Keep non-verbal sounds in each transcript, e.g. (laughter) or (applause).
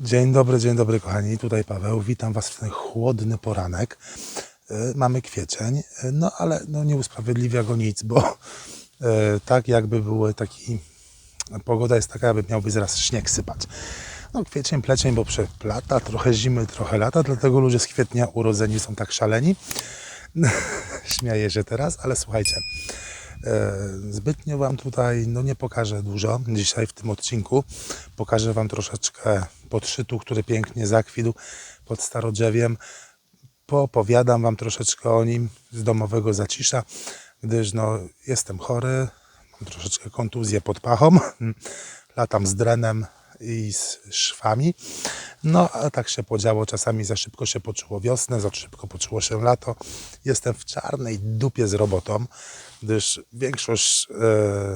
Dzień dobry, dzień dobry kochani, tutaj Paweł, witam Was w ten chłodny poranek. E, Mamy kwiecień, e, no ale no, nie usprawiedliwia go nic, bo e, tak jakby były taki, pogoda jest taka, jakby miałby zaraz śnieg sypać. No kwiecień, plecień, bo przeplata, trochę zimy, trochę lata, dlatego ludzie z kwietnia urodzeni są tak szaleni. (laughs) Śmieję się teraz, ale słuchajcie, Zbytnio Wam tutaj no nie pokażę dużo dzisiaj w tym odcinku. Pokażę Wam troszeczkę podszytu, który pięknie zakwitł pod starodrzewiem. Poopowiadam Wam troszeczkę o nim z domowego zacisza, gdyż no, jestem chory, mam troszeczkę kontuzję pod pachą, (laughs) latam z drenem i z szwami. No, a tak się podziało, czasami za szybko się poczuło wiosnę, za szybko poczuło się lato. Jestem w czarnej dupie z robotą, gdyż większość e,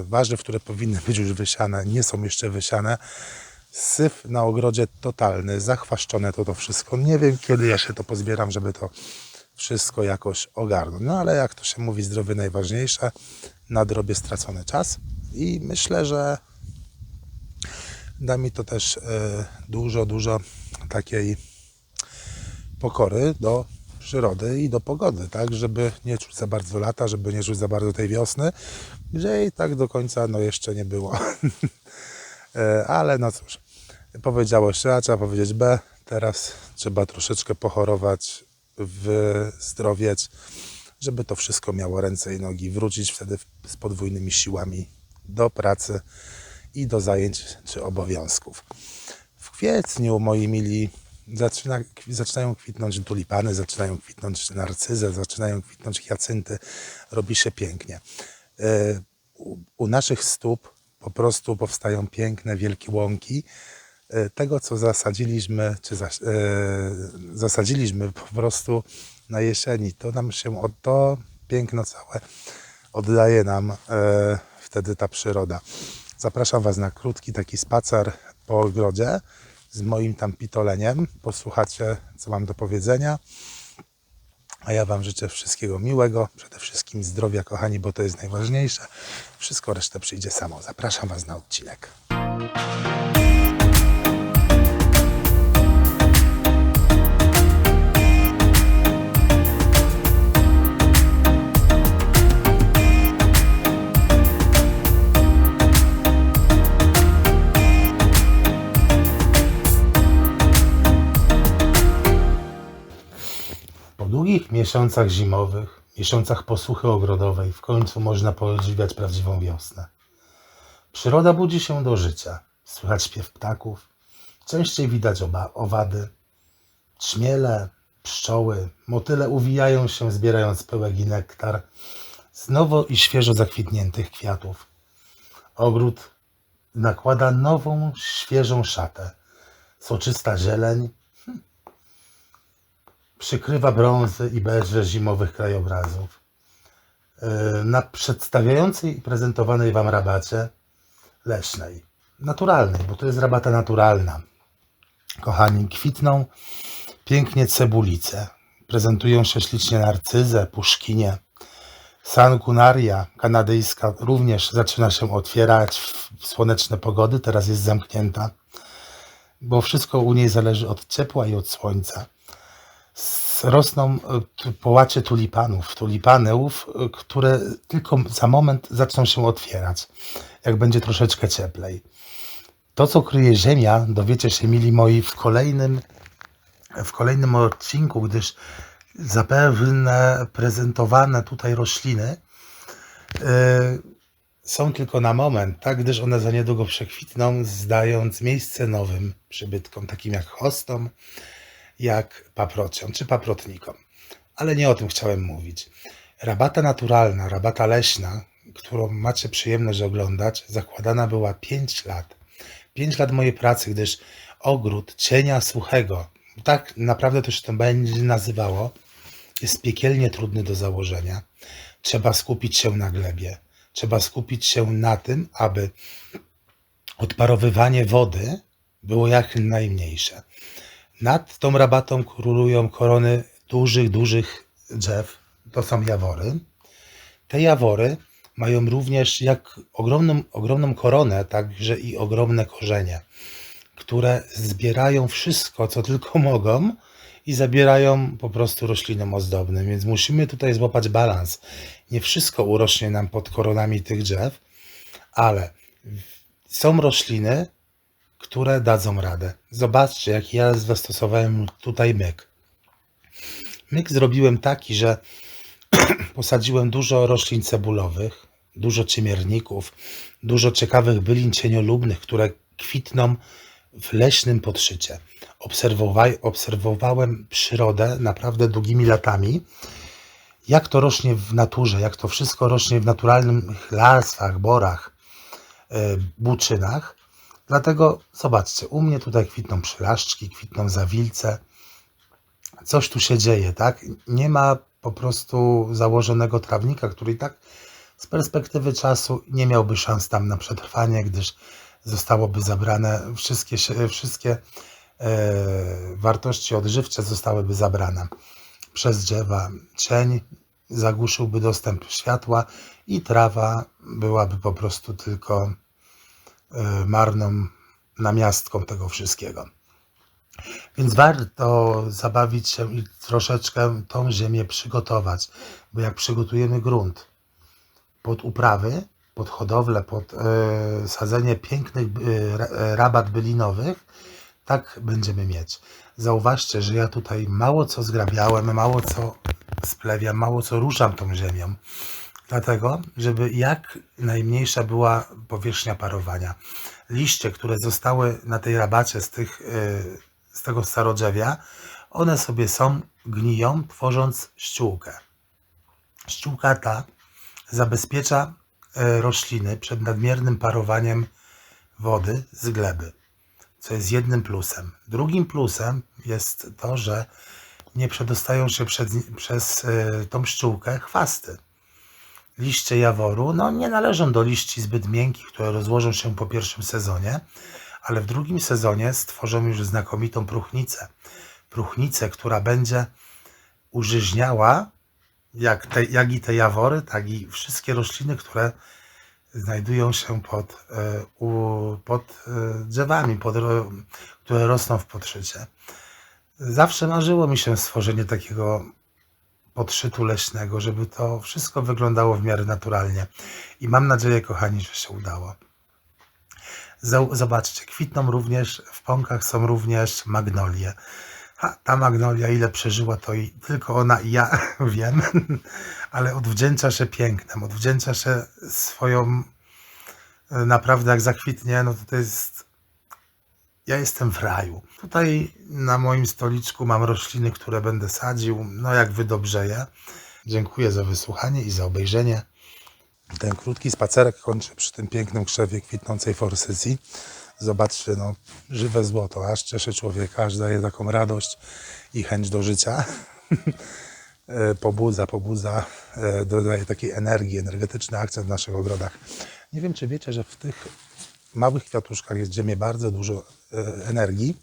warzyw, które powinny być już wysiane, nie są jeszcze wysiane. Syf na ogrodzie totalny, zachwaszczone to to wszystko. Nie wiem, kiedy ja się to pozbieram, żeby to wszystko jakoś ogarnąć. No ale jak to się mówi, zdrowie najważniejsze, nadrobię stracony czas i myślę, że da mi to też e, dużo, dużo takiej pokory do przyrody i do pogody, tak, żeby nie czuć za bardzo lata, żeby nie czuć za bardzo tej wiosny, gdzie i tak do końca no jeszcze nie było. (laughs) E, Ale no cóż, powiedziało się A, trzeba powiedzieć B, teraz trzeba troszeczkę pochorować, wyzdrowieć, żeby to wszystko miało ręce i nogi, wrócić wtedy z podwójnymi siłami do pracy i do zajęć czy obowiązków. W kwietniu, moi mili, zaczyna, zaczynają kwitnąć tulipany, zaczynają kwitnąć narcyze, zaczynają kwitnąć hiacynty. Robi się pięknie. E, U, naszych stóp po prostu powstają piękne, wielkie łąki. E, Tego, co zasadziliśmy, czy zas, e, zasadziliśmy po prostu na jesieni, to nam się od to piękno całe oddaje nam e, wtedy ta przyroda. Zapraszam Was na krótki taki spacer po ogrodzie z moim tam pitoleniem. Posłuchacie, co mam do powiedzenia. A ja Wam życzę wszystkiego miłego, przede wszystkim zdrowia, kochani, bo to jest najważniejsze. Wszystko resztę przyjdzie samo. Zapraszam Was na odcinek. Długich miesiącach zimowych, miesiącach posłuchy ogrodowej, w końcu można podziwiać prawdziwą wiosnę. Przyroda budzi się do życia. Słychać śpiew ptaków, częściej widać owady. Trzmiele, pszczoły, motyle uwijają się, zbierając pyłek i nektar z nowo i świeżo zakwitniętych kwiatów. Ogród nakłada nową, świeżą szatę. Soczysta zieleń, przykrywa brązy i beże zimowych krajobrazów. Yy, Na przedstawiającej i prezentowanej Wam rabacie leśnej, naturalnej, bo to jest rabata naturalna. Kochani, kwitną pięknie cebulice, prezentują się ślicznie narcyze, puszkinie. Sankunaria kanadyjska również zaczyna się otwierać w słoneczne pogody, teraz jest zamknięta, bo wszystko u niej zależy od ciepła i od słońca rosną e, połacie tulipanów, tulipanów, e, które tylko za moment zaczną się otwierać, jak będzie troszeczkę cieplej. To, co kryje ziemia, dowiecie się, mili moi, w kolejnym, w kolejnym odcinku, gdyż zapewne prezentowane tutaj rośliny e, są tylko na moment, tak? gdyż one za niedługo przekwitną, zdając miejsce nowym przybytkom, takim jak hostom, jak paprociom czy paprotnikom. Ale nie o tym chciałem mówić. Rabata naturalna, rabata leśna, którą macie przyjemność oglądać, zakładana była 5 lat. 5 lat mojej pracy, gdyż ogród cienia suchego, tak naprawdę to się to będzie nazywało, jest piekielnie trudny do założenia. Trzeba skupić się na glebie. Trzeba skupić się na tym, aby odparowywanie wody było jak najmniejsze. Nad tą rabatą królują korony dużych, dużych drzew. To są jawory. Te jawory mają również jak ogromną, ogromną koronę, także i ogromne korzenie. które zbierają wszystko, co tylko (laughs) mogą i zabierają po prostu roślinom ozdobnym. Więc musimy tutaj złapać balans. Nie wszystko urośnie nam pod koronami tych drzew, ale są rośliny, które dadzą radę. Zobaczcie, jaki ja zastosowałem tutaj myk. Myk zrobiłem taki, że (clears throat) posadziłem dużo roślin cebulowych, dużo ciemierników, dużo ciekawych bylin cieniolubnych, które kwitną w leśnym podszycie. Obserwowa- obserwowałem przyrodę naprawdę długimi latami, jak to rośnie w naturze, jak to wszystko rośnie w naturalnych lasach, borach, e, buczynach. Dlatego zobaczcie, u mnie tutaj kwitną przylaszczki, kwitną zawilce. Coś tu się dzieje, tak? Nie ma po prostu założonego trawnika, który i tak z perspektywy czasu nie miałby szans tam na przetrwanie, gdyż zostałoby zabrane wszystkie, wszystkie e, wartości odżywcze zostałyby zabrane przez drzewa. Cień zagłuszyłby dostęp światła i trawa byłaby po prostu tylko marną namiastką tego wszystkiego. Więc warto zabawić się i troszeczkę tą ziemię przygotować, bo jak przygotujemy grunt pod uprawy, pod hodowlę, pod e, sadzenie pięknych e, e, rabat bylinowych, tak będziemy mieć. Zauważcie, że ja tutaj mało co zgrabiałem, mało co splewiam, mało co ruszam tą ziemią. Dlatego, żeby jak najmniejsza była powierzchnia parowania. Liście, które zostały na tej rabacie z, tych, yy, z tego starodrzewia, one sobie są, gniją, tworząc ściółkę. Ściółka ta zabezpiecza e, rośliny przed nadmiernym parowaniem wody z gleby, co jest jednym plusem. Drugim plusem jest to, że nie przedostają się przez e, tą ściółkę chwasty. Liście jaworu no, nie należą do liści zbyt miękkich, które rozłożą się po pierwszym sezonie, ale w drugim sezonie stworzą już znakomitą próchnicę. Próchnicę, która będzie użyźniała jak, te, jak i te jawory, tak i wszystkie rośliny, które znajdują się pod, e, pod e, drzewami, pod, które rosną w podszycie. Zawsze marzyło mi się stworzenie takiego podszytu leśnego, żeby to wszystko wyglądało w miarę naturalnie. I mam nadzieję, kochani, że się udało. Zobaczcie, kwitną również, w pąkach są również magnolie. Ta magnolia, ile przeżyła, to i tylko ona i ja (laughs) wiem, ale odwdzięcza się pięknem, odwdzięcza się swoją, e, naprawdę jak zakwitnie, no to to jest, ja jestem w raju. Tutaj na moim stoliczku mam rośliny, które będę sadził, no jak wydobrzeję. Dziękuję za wysłuchanie i za obejrzenie. Ten krótki spacerek kończę przy tym pięknym krzewie kwitnącej forsycji. Zobaczcie, no, żywe złoto, aż cieszy człowieka, aż daje taką radość i chęć do życia. (laughs) E, pobudza, pobudza, e, dodaje takiej energii, energetyczny akcent w naszych ogrodach. Nie wiem, czy wiecie, że w tych małych kwiatuszkach jest w ziemię bardzo dużo e, energii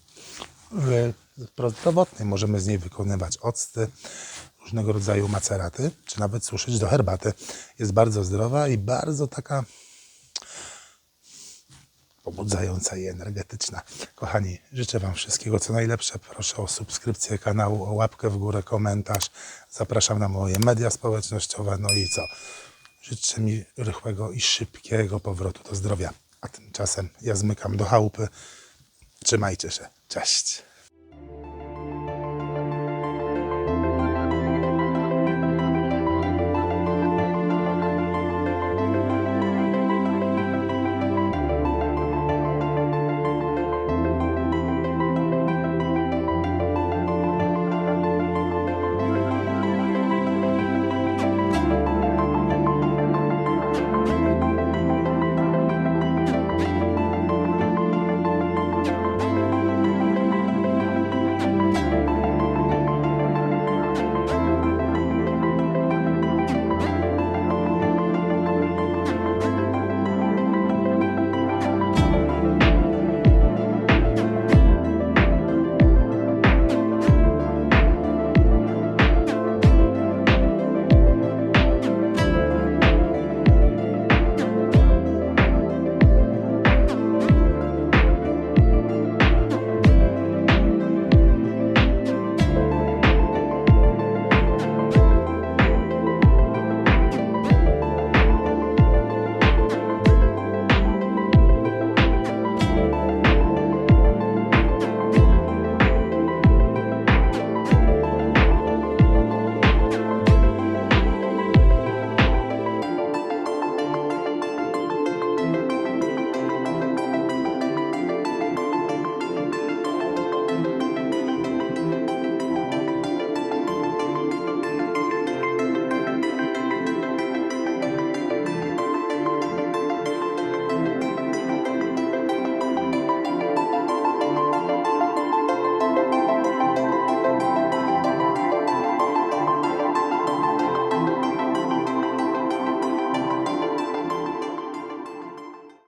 e, prozdrowotnej. Możemy z niej wykonywać octy, różnego rodzaju maceraty, czy nawet suszyć do herbaty. Jest bardzo zdrowa i bardzo taka pobudzająca i energetyczna. Kochani, życzę Wam wszystkiego co najlepsze. Proszę o subskrypcję kanału, o łapkę w górę, komentarz. Zapraszam na moje media społecznościowe. No i co? Życzę mi rychłego i szybkiego powrotu do zdrowia. A tymczasem ja zmykam do chałupy. Trzymajcie się. Cześć.